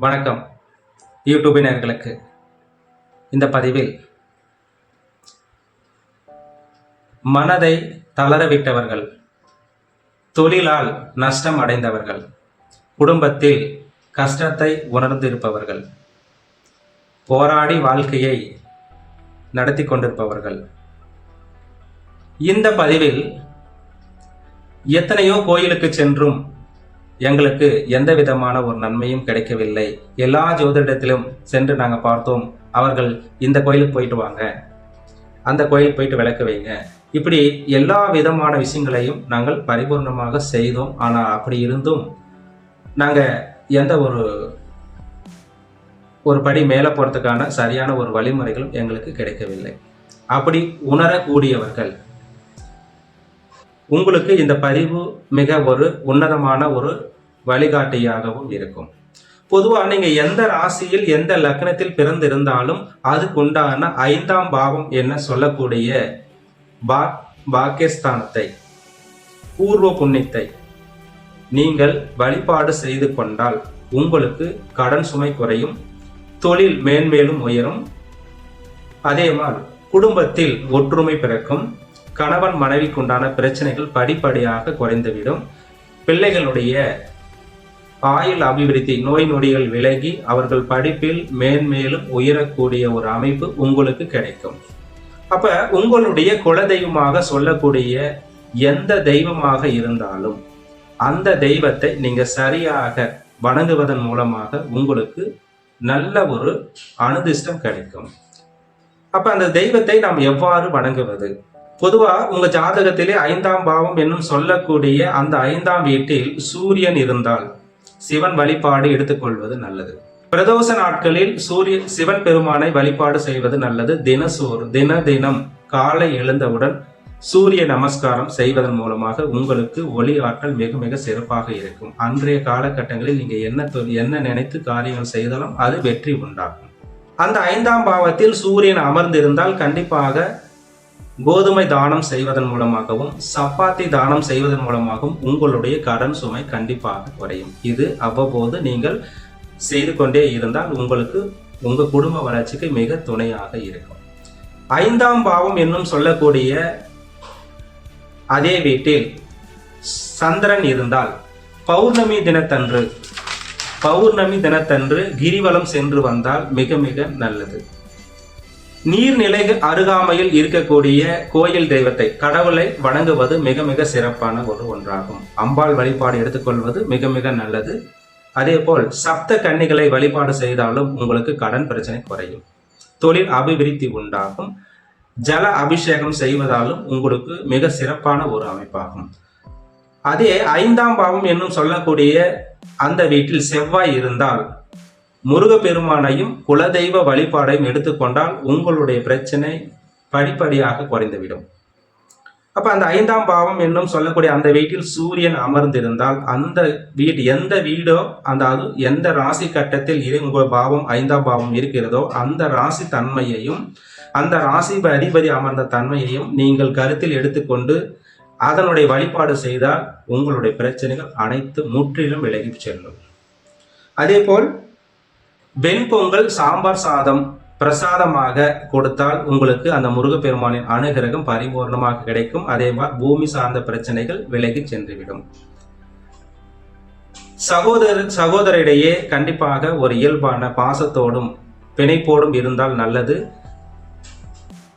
வணக்கம். யூடியூபினர்களுக்கு. இந்த பதிவில் மனதை தளரவிட்டவர்கள் தொழிலால் நஷ்டம் அடைந்தவர்கள் குடும்பத்தில் கஷ்டத்தை உணர்ந்திருப்பவர்கள் போராடி வாழ்க்கையை நடத்தி கொண்டிருப்பவர்கள். இந்த பதிவில் எத்தனையோ கோயிலுக்கு சென்றும் எங்களுக்கு எந்த விதமான ஒரு நன்மையும் கிடைக்கவில்லை. எல்லா ஜோதிடத்திலும் சென்று நாங்கள் பார்த்தோம். அவர்கள் இந்த கோயிலுக்கு போயிட்டு வாங்க. அந்த கோயிலுக்கு போயிட்டு விளக்கு வைங்க. இப்படி எல்லா விதமான விஷயங்களையும் நாங்கள் பரிபூர்ணமாக செய்தோம். ஆனால் அப்படி இருந்தும் நாங்கள் எந்த ஒரு ஒரு படி மேலே போகிறதுக்கான சரியான ஒரு வழிமுறைகளும் எங்களுக்கு கிடைக்கவில்லை. அப்படி உணரக்கூடியவர்கள் உங்களுக்கு இந்த பதிவு மிக ஒரு உன்னதமான ஒரு வழிகாட்டியாகவும் இருக்கும். பொதுவாக நீங்கள் எந்த ராசியில் எந்த லக்னத்தில் பிறந்திருந்தாலும் அதுக்குண்டான ஐந்தாம் பாவம் என்ன சொல்லக்கூடிய பா பாக்கியஸ்தானத்தை பூர்வ புண்ணியத்தை நீங்கள் வழிபாடு செய்து கொண்டால் உங்களுக்கு கடன் சுமை குறையும் தொழில் மேன்மேலும் உயரும். அதே மாதிரி குடும்பத்தில் ஒற்றுமை பிறக்கும் கணவன் மனைவிக்குண்டான பிரச்சனைகள் படிப்படியாக குறைந்துவிடும். பிள்ளைகளுடைய ஆயுள் அபிவிருத்தி நோய் நொடிகள் விலகி அவர்கள் படிப்பில் மேன்மேலும் உயரக்கூடிய ஒரு அமைப்பு உங்களுக்கு கிடைக்கும். அப்ப உங்களுடைய குலதெய்வமாக சொல்லக்கூடிய எந்த தெய்வமாக இருந்தாலும் அந்த தெய்வத்தை நீங்க சரியாக வணங்குவதன் மூலமாக உங்களுக்கு நல்ல ஒரு அனுதிஷ்டம் கிடைக்கும். அப்ப அந்த தெய்வத்தை நாம் எவ்வாறு வணங்குவது? பொதுவா உங்க ஜாதகத்திலே ஐந்தாம் பாவம் என்னும் சொல்லக்கூடிய அந்த ஐந்தாம் வீட்டில் சூரியன் இருந்தால் சிவன் வழிபாடு எடுத்துக்கொள்வது நல்லது. பிரதோஷ நாட்களில் சூரிய சிவன் பெருமானை வழிபாடு செய்வது நல்லது. தினசோறு தின தினம் காலை எழுந்தவுடன் சூரிய நமஸ்காரம் செய்வதன் மூலமாக உங்களுக்கு ஒளி ஆற்றல் மிக மிக சிறப்பாக இருக்கும். அன்றைய காலகட்டங்களில் நீங்கள் என்ன என்ன நினைத்து காரியங்கள் செய்தாலும் அது வெற்றி உண்டாகும். அந்த ஐந்தாம் பாவத்தில் சூரியன் அமர்ந்திருந்தால் கண்டிப்பாக கோதுமை தானம் செய்வதன் மூலமாகவும் சப்பாத்தி தானம் செய்வதன் மூலமாகவும் உங்களுடைய கடன் சுமை கண்டிப்பாக குறையும். இது அவ்வப்போது நீங்கள் செய்து கொண்டே இருந்தால் உங்களுக்கு உங்கள் குடும்ப வளர்ச்சிக்கு மிக துணையாக இருக்கும். ஐந்தாம் பாவம் என்னும் சொல்லக்கூடிய அதே வீட்டில் சந்திரன் இருந்தால் பௌர்ணமி தினத்தன்று பௌர்ணமி தினத்தன்று கிரிவலம் சென்று வந்தால் மிக மிக நல்லது. நீர்நிலை அருகாமையில் இருக்கக்கூடிய கோயில் தெய்வத்தை கடவுளை வணங்குவது மிக மிக சிறப்பான ஒரு ஒன்றாகும். அம்பாள் வழிபாடு எடுத்துக்கொள்வது மிக மிக நல்லது. அதே போல் சப்த கன்னிகளை வழிபாடு செய்தாலும் உங்களுக்கு கடன் பிரச்சனை குறையும். தொழில் அபிவிருத்தி உண்டாகும். ஜல அபிஷேகம் செய்வதாலும் உங்களுக்கு மிக சிறப்பான ஒரு அமைப்பாகும். அதே ஐந்தாம் பாவம் என்னும் சொல்லக்கூடிய அந்த வீட்டில் செவ்வாய் இருந்தால் முருகப்பெருமானையும் குலதெய்வ வழிபாடையும் எடுத்துக்கொண்டால் உங்களுடைய பிரச்சனை படிப்படியாக குறைந்துவிடும். அப்ப அந்த ஐந்தாம் பாவம் என்னும் சொல்லக்கூடிய அந்த வீட்டில் சூரியன் அமர்ந்திருந்தால் அந்த வீடு எந்த வீடோ அந்த அது எந்த ராசி கட்டத்தில் இரு உங்கள் பாவம் ஐந்தாம் பாவம் இருக்கிறதோ அந்த ராசி தன்மையையும் அந்த ராசி அதிபதி அமர்ந்த தன்மையையும் நீங்கள் கருத்தில் எடுத்துக்கொண்டு அதனுடைய வழிபாடு செய்தால் உங்களுடைய பிரச்சனைகள் அனைத்து முற்றிலும் விலகி செல்லும். அதே போல் வெண்பொங்கல் சாம்பார் சாதம் பிரசாதமாக கொடுத்தால் உங்களுக்கு அந்த முருகப்பெருமானின் அனுகிரகம் பரிபூர்ணமாக கிடைக்கும். அதே மாதிரி பூமி சார்ந்த பிரச்சனைகள் விலகி சென்றுவிடும். சகோதர சகோதரிடையே கண்டிப்பாக ஒரு இயல்பான பாசத்தோடும் பிணைப்போடும் இருந்தால் நல்லது.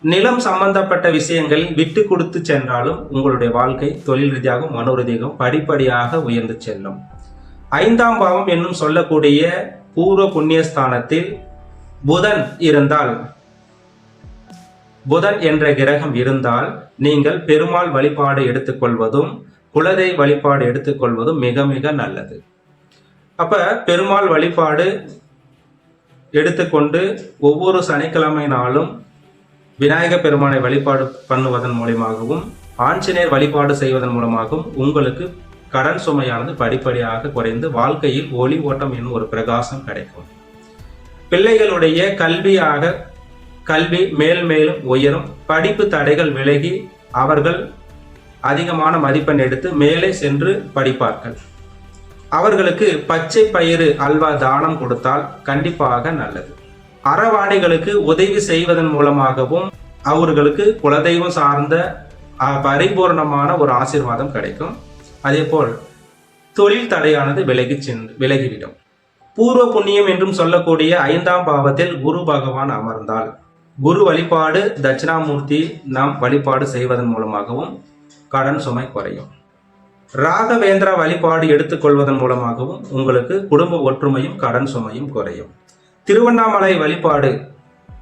நிலம் சம்பந்தப்பட்ட விஷயங்களில் விட்டு கொடுத்து சென்றாலும் உங்களுடைய வாழ்க்கை தொழில் ரீதியாகவும் மனோ ரீதியாகவும் படிப்படியாக உயர்ந்து செல்லும். ஐந்தாம் பாவம் என்னும் சொல்லக்கூடிய பூர்வ புண்ணியஸ்தானத்தில் புதன் இருந்தால் புதன் என்ற கிரகம் இருந்தால் நீங்கள் பெருமாள் வழிபாடு எடுத்துக்கொள்வதும் குலதை வழிபாடு எடுத்துக்கொள்வதும் மிக மிக நல்லது. அப்ப பெருமாள் வழிபாடு எடுத்துக்கொண்டு ஒவ்வொரு சனிக்கிழமை நாளும் விநாயக பெருமானை வழிபாடு பண்ணுவதன் மூலியமாகவும் ஆஞ்சநேயர் வழிபாடு செய்வதன் மூலமாகவும் உங்களுக்கு கடன் சுமையானது படிப்படியாக குறைந்து வாழ்க்கையில் ஒளி ஓட்டம் என்னும் ஒரு பிரகாசம் கிடைக்கும். பிள்ளைகளுடைய கல்வியாக கல்வி மேல் மேலும் உயரும் படிப்பு தடைகள் விலகி அவர்கள் அதிகமான மதிப்பெண் எடுத்து மேலே சென்று படிப்பார்கள். அவர்களுக்கு பச்சை பயிறு அல்வா தானம் கொடுத்தால் கண்டிப்பாக நல்லது. அறவாணிகளுக்கு உதவி செய்வதன் மூலமாகவும் அவர்களுக்கு குலதெய்வம் சார்ந்த பரிபூர்ணமான ஒரு ஆசீர்வாதம் கிடைக்கும். அதேபோல் தொழில் தடையானது விலகி சென்று விலகிவிடும். பூர்வ புண்ணியம் என்றும் சொல்லக்கூடிய ஐந்தாம் பாவத்தில் குரு பகவான் அமர்ந்தால் குரு வழிபாடு தட்சிணாமூர்த்தி நாம் வழிபாடு செய்வதன் மூலமாகவும் கடன் சுமை குறையும். ராகவேந்திரா வழிபாடு எடுத்துக்கொள்வதன் மூலமாகவும் உங்களுக்கு குடும்ப ஒற்றுமையும் கடன் சுமையும் குறையும். திருவண்ணாமலை வழிபாடு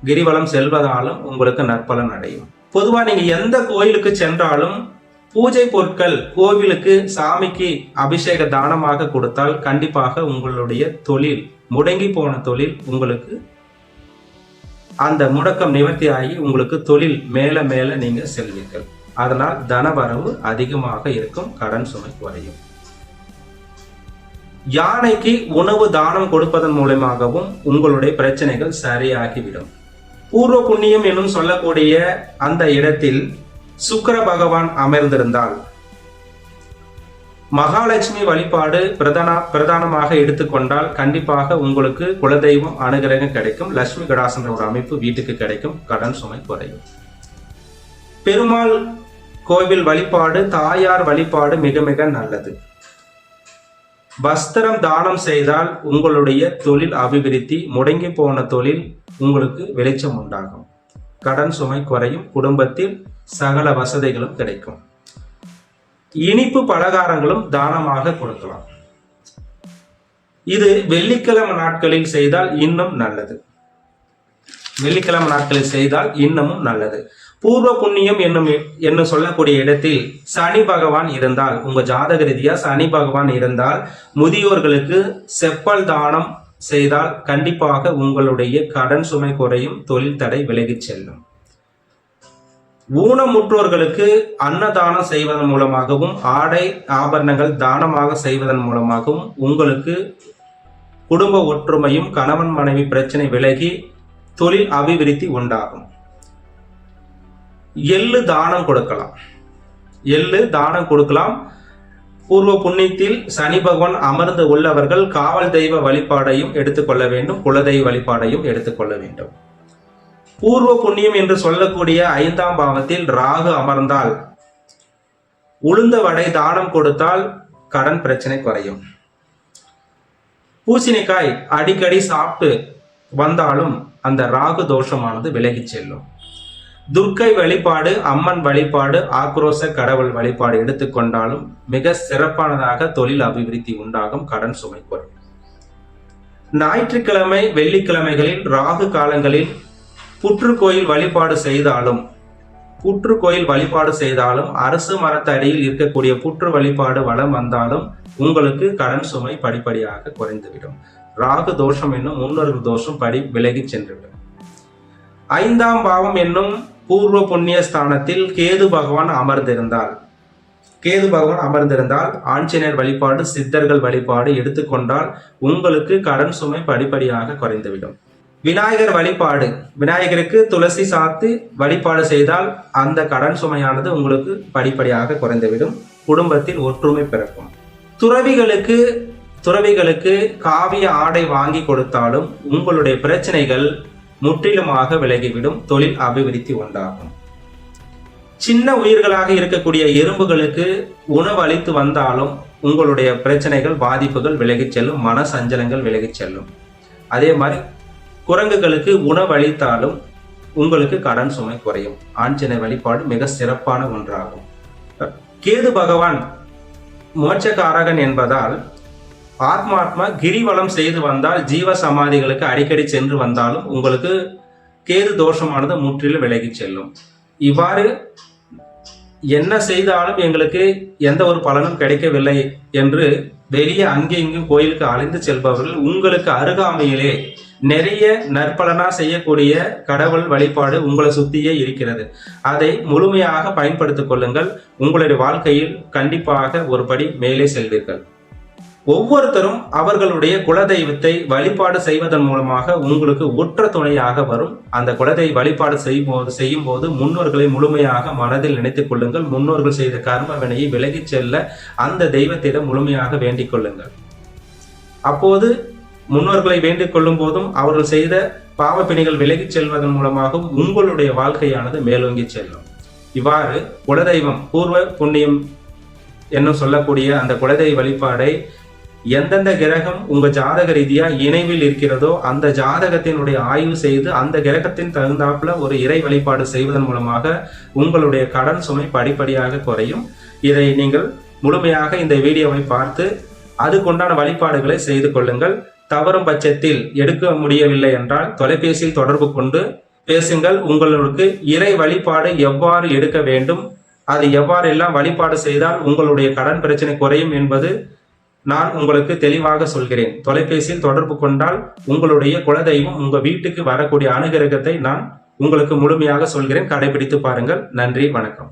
கிரிவலம் செல்வதாலும் உங்களுக்கு நற்பலன் அடையும். பொதுவாக நீங்கள் எந்த கோயிலுக்கு சென்றாலும் பூஜை பொருட்கள் கோவிலுக்கு சாமிக்கு அபிஷேக தானமாக கொடுத்தால் கண்டிப்பாக உங்களுடைய தொழில் முடங்கி போன தொழில் உங்களுக்கு அந்த முடக்கம் நிவர்த்தியாகி உங்களுக்கு தொழில் மேல மேல நீங்க செல்வீர்கள். அதனால் தனவரவு அதிகமாக இருக்கும் கடன் சுமை குறையும் யானைக்கு உணவு தானம் கொடுப்பதன் மூலமாகவும் உங்களுடைய பிரச்சனைகள் சரியாகிவிடும். பூர்வ புண்ணியம் என்னும் சொல்லக்கூடிய அந்த இடத்தில் சுக்கர பகவான் அமர்ந்திருந்தால் மகாலட்சுமி வழிபாடு பிரதான பிரதானமாக எடுத்துக்கொண்டால் கண்டிப்பாக உங்களுக்கு குலதெய்வம் அனுகிரகம் கிடைக்கும். லட்சுமி கடாசன்ற ஒரு அமைப்பு வீட்டுக்கு கிடைக்கும். கடன் சுமை குறையும். பெருமாள் கோவில் வழிபாடு தாயார் வழிபாடு மிக மிக நல்லது. வஸ்திரம் தானம் செய்தால் உங்களுடைய தொழில் அபிவிருத்தி முடங்கி போன தொழில் உங்களுக்கு வெளிச்சம் உண்டாகும். கடன் சுமை குறையும் குடும்பத்தில் சகல வசதிகளும் கிடைக்கும். இனிப்பு பலகாரங்களும் தானமாக கொடுக்கலாம். இது வெள்ளிக்கிழமை நாட்களில் செய்தால் இன்னும் நல்லது. வெள்ளிக்கிழமை நாட்களில் செய்தால் இன்னமும் நல்லது. பூர்வ புண்ணியம் என்னும் என்று சொல்லக்கூடிய இடத்தில் சனி பகவான் இருந்தால் உங்க ஜாதக ரீதியா சனி பகவான் இருந்தால் முதியோர்களுக்கு செப்பல் தானம் செய்தால் கண்டிப்பாக உங்களுடைய கடன் சுமை குறையும் தொழில் தடை விலகிச் செல்லும். ஊனமுற்றோர்களுக்கு அன்னதானம் செய்வதன் மூலமாகவும் ஆடை ஆபரணங்கள் தானமாக செய்வதன் மூலமாகவும் உங்களுக்கு குடும்ப ஒற்றுமையும் கணவன் மனைவி பிரச்சனை விலகி தொழில் அபிவிருத்தி உண்டாகும். எள்ளு தானம் கொடுக்கலாம். எள்ளு தானம் கொடுக்கலாம். பூர்வ புண்ணியத்தில் சனி பகவான் அமர்ந்து உள்ளவர்கள் காவல் தெய்வ வழிபாடையும் எடுத்துக்கொள்ள வேண்டும் குலதெய்வ வழிபாடையும் எடுத்துக்கொள்ள வேண்டும். பூர்வ புண்ணியம் என்று சொல்லக்கூடிய ஐந்தாம் பாவத்தில் ராகு அமர்ந்தால் உளுந்த வடை தானம் கொடுத்தால் கடன் பிரச்சனை குறையும். பூசணிக்காய் அடிக்கடி சாப்பிட்டு வந்தாலும் அந்த ராகு தோஷமானது விலகிச் செல்லும். துர்க்கை வழிபாடு அம்மன் வழிபாடு ஆக்ரோச கடவுள் வழிபாடு எடுத்துக்கொண்டாலும் மிக சிறப்பானதாக தொழில் அபிவிருத்தி உண்டாகும் கடன் சுமை குறையும். ஞாயிற்றுக்கிழமை வெள்ளிக்கிழமைகளில் ராகு காலங்களில் புற்றுக்கோயில் வழிபாடு செய்தாலும் புற்று கோயில் வழிபாடு செய்தாலும் அரசு மரத்தடியில் இருக்கக்கூடிய புற்று வழிபாடு வளம் வந்தாலும் உங்களுக்கு கடன் சுமை படிப்படியாக குறைந்துவிடும். ராகு தோஷம் என்னும் முன்னோர்கள் தோஷம் படி விலகிச் சென்றுவிடும். ஐந்தாம் பாவம் என்னும் பூர்வ புண்ணிய ஸ்தானத்தில் கேது பகவான் அமர்ந்திருந்தால் கேது பகவான் அமர்ந்திருந்தால் ஆஞ்சநேயர் வழிபாடு சித்தர்கள் வழிபாடு எடுத்துக்கொண்டால் உங்களுக்கு கடன் சுமை படிப்படியாக குறைந்துவிடும். விநாயகர் வழிபாடு. விநாயகருக்கு துளசி சாத்து வழிபாடு செய்தால் அந்த கடன் சுமையானது உங்களுக்கு படிப்படியாக குறைந்துவிடும். குடும்பத்தில் ஒற்றுமை பிறக்கும். துறவிகளுக்கு துறவிகளுக்கு காவிய ஆடை வாங்கி கொடுத்தாலும் உங்களுடைய பிரச்சனைகள் முற்றிலுமாக விலகிவிடும். தொழில் அபிவிருத்தி உண்டாகும். சின்ன உயிர்களாக இருக்கக்கூடிய எறும்புகளுக்கு உணவு அளித்து வந்தாலும் உங்களுடைய பிரச்சனைகள் பாதிப்புகள் விலகிச் செல்லும். மன சஞ்சலங்கள் விலகிச் செல்லும். அதே மாதிரி குரங்குகளுக்கு உணவளித்தாலும் உங்களுக்கு கடன் சுமை குறையும். ஆஞ்சநேய வழிபாடு மிக சிறப்பான ஒன்றாகும். கேது பகவான் மோட்சக்காரகன் என்பதால் ஆத்மாத்மா கிரிவலம் செய்து வந்தால் ஜீவ சமாதிகளுக்கு அடிக்கடி சென்று வந்தாலும் உங்களுக்கு கேது தோஷமானது முற்றிலும் விலகிச் செல்லும். இவ்வாறு என்ன செய்தாலும் எங்களுக்கு எந்த ஒரு பலனும் கிடைக்கவில்லை என்று வெளியே அங்கே இங்கும் கோயிலுக்கு அலைந்து செல்பவர்கள் உங்களுக்கு அருகாமையிலே நிறைய நற்பலனா செய்யக்கூடிய கடவுள் வழிபாடு உங்களை சுத்தியே இருக்கிறது. அதை முழுமையாக பயன்படுத்திக் கொள்ளுங்கள். உங்களுடைய வாழ்க்கையில் கண்டிப்பாக ஒரு படி மேலே செல்வீர்கள். ஒவ்வொருத்தரும் அவர்களுடைய குலதெய்வத்தை வழிபாடு செய்வதன் மூலமாக உங்களுக்கு உற்ற துணையாக வரும். அந்த குலதெய்வ வழிபாடு செய்யும்போது செய்யும் போது முன்னோர்களை முழுமையாக மனதில் நினைத்துக் கொள்ளுங்கள். முன்னோர்கள் செய்த கர்ம வினையை விலகிச் செல்ல அந்த தெய்வத்திடம் முழுமையாக வேண்டிக் கொள்ளுங்கள். அப்போது முன்னோர்களை வேண்டிக் கொள்ளும் போதும் அவர்கள் செய்த பாவ பிணிகள் விலகிச் செல்வதன் மூலமாகவும் உங்களுடைய வாழ்க்கையானது மேலோங்கி செல்லும். இவ்வாறு குலதெய்வம் பூர்வ புண்ணியம் என்னும் சொல்லக்கூடிய அந்த குலதெய்வ வழிபாடை எந்தெந்த கிரகம் உங்க ஜாதக ரீதியா இணைவில் இருக்கிறதோ அந்த ஜாதகத்தினுடைய ஆய்வு செய்து அந்த கிரகத்தின் தகுந்தாப்புல ஒரு இறை வழிபாடு செய்வதன் மூலமாக உங்களுடைய கடன் சுமை படிப்படியாக குறையும். இதை நீங்கள் முழுமையாக இந்த வீடியோவை பார்த்து அதுக்குண்டான வழிபாடுகளை செய்து கொள்ளுங்கள். தவறும் பட்சத்தில் எடுக்க முடியவில்லை என்றால் தொலைபேசியில் தொடர்பு கொண்டு பேசுங்கள். உங்களுக்கு இறை வழிபாடு எவ்வாறு எடுக்க வேண்டும்? அது எவ்வாறெல்லாம் வழிபாடு செய்தால் உங்களுடைய கடன் பிரச்சனை குறையும் என்பது நான் உங்களுக்கு தெளிவாக சொல்கிறேன். தொலைபேசியில் தொடர்பு கொண்டால் உங்களுடைய குலதெய்வம் உங்க வீட்டுக்கு வரக்கூடிய அனுகிரகத்தை நான் உங்களுக்கு முழுமையாக சொல்கிறேன். கடைபிடித்து பாருங்கள். நன்றி வணக்கம்.